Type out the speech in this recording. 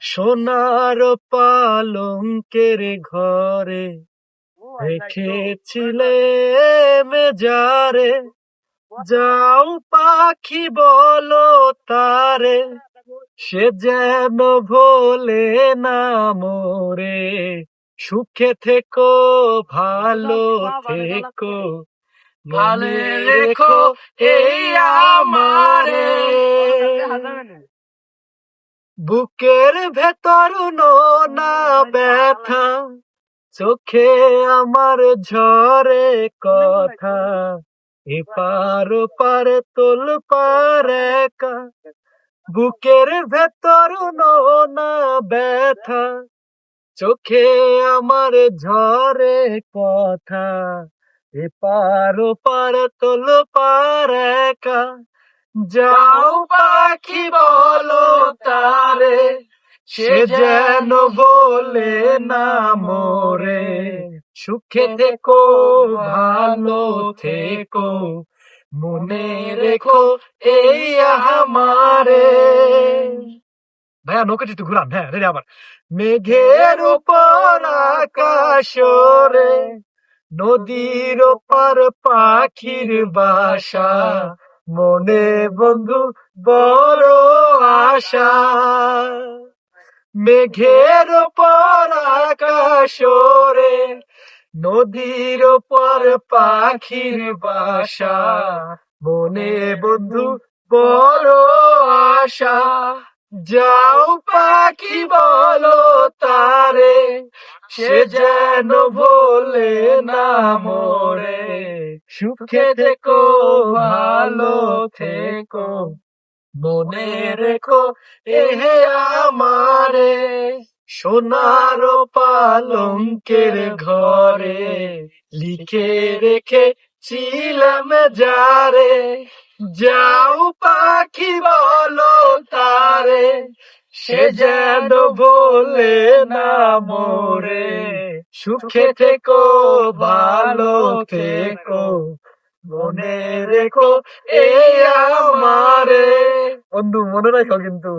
সোনার পালঙ্কের ঘরে রেখেছিলে মেজারে। যাও পাখি বলো তারে সে যেন ভোলে না মোরে। সুখে থেকো ভালো থেকো ভালো রেখো এই আমারে। বুকের ভেতর না ব্যথা, চোখে আমার ঝরে কথা। এপার ওপার, তোল পার বুকের ভেতর না ব্যথা, চোখে আমার ঝরে কথা। এপার ওপার, তোল পার যাও পাখি বলো তারে, সে যেন বলে না মোরে। সুখে থেকো, ভালো থেকো, মনে রেখো এই আমারে ভাইয়া, নৌকাটি একটু ঘুরান হ্যাঁ রেডি আবার। মেঘের উপর আকাশরে, নদীর ওপার পাখির বাসা মনে বন্ধু বড় আশা। মেঘের পর আকাশরে নদীর পর পাখির বাসা। মনে বন্ধু বড় আশা। যাও পাখি বলো তারে, সে যেন বলে না মোরে। সুখে থেকো, ভালো থেকো, মনে রেখো এহে আমারে। সোনার পালঙ্কের ঘরে লিখে রেখে ছিলাম যারে। যাও পাখি সে যেন বলে না মোরে। সুখে থেকো ভালো থেকো মনে রেখো এই আমারে। বন্ধু মনে রাখো কিন্তু।